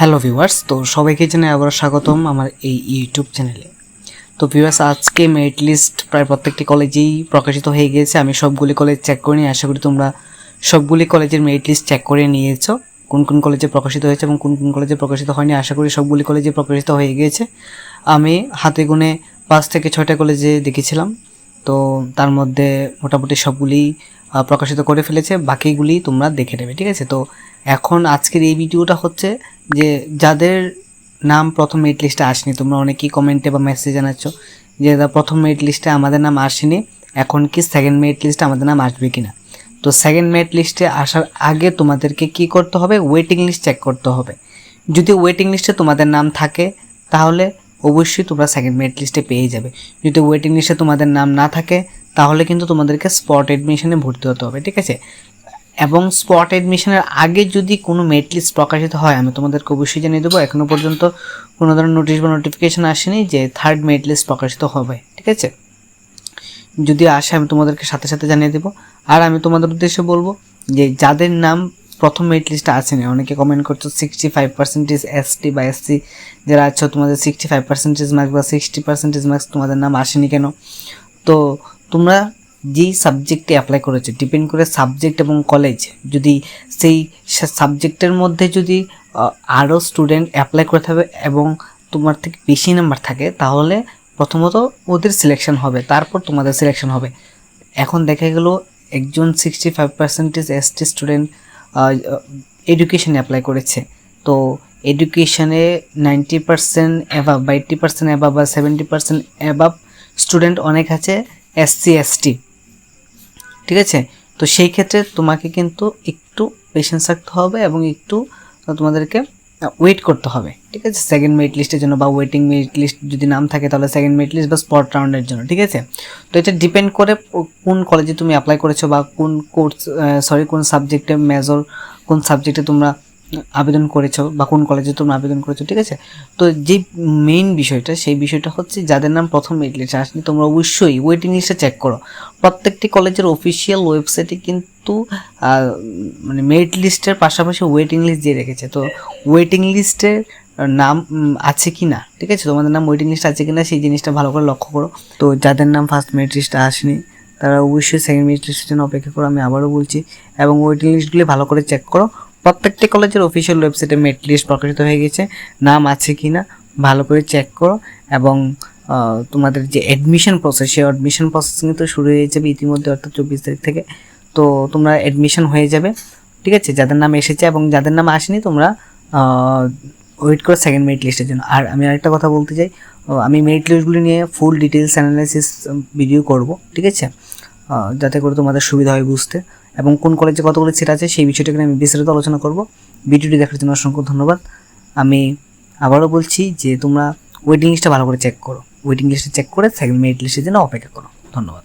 Hello viewers, তো সবাইকে জানাই আবার স্বাগতম আমার এই ইউটিউব চ্যানেলে তো ভিউয়ার্স, আজকে মেরিট লিস্ট প্রায় প্রত্যেকটি কলেজেই প্রকাশিত হয়ে গিয়েছে। আমি সবগুলি কলেজ চেক করে নিয়ে আশা করি তোমরা সবগুলি কলেজের মেরিট লিস্ট চেক করে নিয়েছো। কোন কোন কলেজে প্রকাশিত হয়েছে এবং কোন কোন কলেজে প্রকাশিত হয়নি, আশা করি সবগুলি কলেজে প্রকাশিত হয়ে গিয়েছে। আমি হাতে গুনে পাঁচ থেকে ছয়টা কলেজে দেখেছিলাম। তো তার মধ্যে মোটামুটি সবগুলি প্রকাশিত করে ফেলেছে, বাকিগুলি তোমরা দেখে নেবে, ঠিক আছে? তো এখন আজকের এই ভিডিওটা হচ্ছে যে যাদের নাম প্রথম মেরিট লিস্টে আসেনি, তোমরা অনেকেই কমেন্টে বা মেসেজ জানাচ্ছ যে, দাদা, প্রথম মেরিট লিস্টে আমাদের নাম আসেনি, এখন কি সেকেন্ড মেরিট লিস্টে আমাদের নাম আসবে কি না তো সেকেন্ড মেরিট লিস্টে আসার আগে তোমাদেরকে কি করতে হবে? ওয়েটিং লিস্ট চেক করতে হবে। যদি ওয়েটিং লিস্টে তোমাদের নাম থাকে, তাহলে অবশ্যই তোমরা সেকেন্ড মেরিট লিস্টে পেয়ে যাবে। যদি ওয়েটিং লিস্টে তোমাদের নাম না থাকে, তাহলে কিন্তু তোমাদেরকে স্পট অ্যাডমিশনে ভর্তি হতে হবে, ঠিক আছে? এবং স্পট অ্যাডমিশনের আগে যদি কোনো মেরিট লিস্ট প্রকাশিত হয়, আমি তোমাদেরকে অবশ্যই জানিয়ে দেবো এখনও পর্যন্ত কোনো ধরনের নোটিশ বা নোটিফিকেশন আসেনি যে থার্ড মেরিট লিস্ট প্রকাশিত হবে, ঠিক আছে? যদি আসে, আমি তোমাদেরকে সাথে সাথে জানিয়ে দেবো। আর আমি তোমাদের উদ্দেশ্যে বলব যে যাদের নাম প্রথম মেরিট লিস্টে আসেনি। অনেকে কমেন্ট করছ সিক্সটি ফাইভ পার্সেন্টেজ এসটি বা এসসি যারা আছো, তোমাদের সিক্সটি ফাইভ পার্সেন্টেজ মার্কস বা সিক্সটি পার্সেন্টেজ মার্কস তোমাদের নাম আসেনি কেন? তো তোমরা যেই সাবজেক্টে অ্যাপ্লাই করেছ ডিপেন্ড করে সাবজেক্ট এবং কলেজ যদি সেই সাবজেক্টের মধ্যে যদি আরও স্টুডেন্ট অ্যাপ্লাই করে থাকবে এবং তোমার থেকে বেশি নাম্বার থাকে, তাহলে প্রথমত ওদের সিলেকশন হবে, তারপর তোমাদের সিলেকশন হবে। এখন দেখা গেল, একজন sixty five percentage ST student এডুকেশনে apply করেছে। তো এডুকেশানে নাইনটি পার্সেন্ট অ্যাভাব বা এইট্টি পার্সেন্ট অ্যাভাব বা সেভেন্টি পার্সেন্ট অ্যাভাব স্টুডেন্ট অনেক আছে এসসি এসটি ঠিক আছে? তো সেই ক্ষেত্রে তোমাকে কিন্তু একটু পেশেন্স রাখতে হবে এবং একটু তোমাদেরকে ওয়েট করতে হবে। ঠিক আছে? সেকেন্ড মেরিট লিস্টের জন্য বা ওয়েটিং মেরিট লিস্ট যদি নাম থাকে তাহলে সেকেন্ড মেরিট লিস্ট বা স্পট রাউন্ডের জন্য, ঠিক আছে? তো এটা ডিপেন্ড করে কোন কলেজে তুমি অ্যাপ্লাই করেছ বা কোন কোর্স সরি কোন সাবজেক্টে মেজর কোন সাবজেক্টে তোমরা আবেদন করেছ বা কোন কলেজে তোমরা আবেদন করেছ, ঠিক আছে? তো যে মেইন বিষয়টা, সেই বিষয়টা হচ্ছে যাদের নাম প্রথম মেরিট লিস্টে আসেনি তোমরা অবশ্যই ওয়েটিং লিস্টে চেক করো। প্রত্যেকটি কলেজের অফিসিয়াল ওয়েবসাইটে কিন্তু মানে মেরিট লিস্টের পাশাপাশি ওয়েটিং লিস্ট দিয়ে রেখেছে। তো ওয়েটিং লিস্টের নাম আছে কি না ঠিক আছে? তোমাদের নাম ওয়েটিং লিস্ট আছে কি না সেই জিনিসটা ভালো করে লক্ষ্য করো। তো যাদের নাম ফার্স্ট মেরিট লিস্টে আসেনি, তারা অবশ্যই সেকেন্ড মেরিট লিস্টের জন্য অপেক্ষা করো, আমি আবারও বলছি। এবং ওয়েটিং লিস্টগুলি ভালো করে চেক করো। প্রত্যেকটি কলেজের অফিসিয়াল ওয়েবসাইটে মেরিট লিস্ট প্রকাশিত হয়ে গেছে। নাম আছে কি না ভালো করে চেক করো এবং তোমাদের যে অ্যাডমিশন প্রসেস সেই অ্যাডমিশন প্রসেস কিন্তু শুরু হয়ে যাবে ইতিমধ্যে, অর্থাৎ চব্বিশ তারিখ থেকে। তো তোমরা অ্যাডমিশন হয়ে যাবে, ঠিক আছে? যাদের নাম এসেছে এবং যাদের নাম আসেনি, তোমরা ওয়েট করো সেকেন্ড মেরিট লিস্টের জন্য। আর আমি আরেকটা কথা বলতে চাই আমি মেরিট লিস্টগুলি নিয়ে ফুল ডিটেলস অ্যানালাইসিস ভিডিও করব, ঠিক আছে? যাতে করে তোমাদের সুবিধা হয় বুঝতে। এবং কোন কলেজে কতগুলো সিট আছে সেই বিষয়টাকে আমি বিস্তারিত আলোচনা করব। ভিডিওটি দেখার জন্য অসংখ্য ধন্যবাদ। আমি আবারও বলছি যে তোমরা ওয়েটিং লিস্টটা ভালো করে চেক করো। ওয়েটিং লিস্টটা চেক করে সেকেন্ড মেরিট লিস্টের জন্য অপেক্ষা করো। ধন্যবাদ।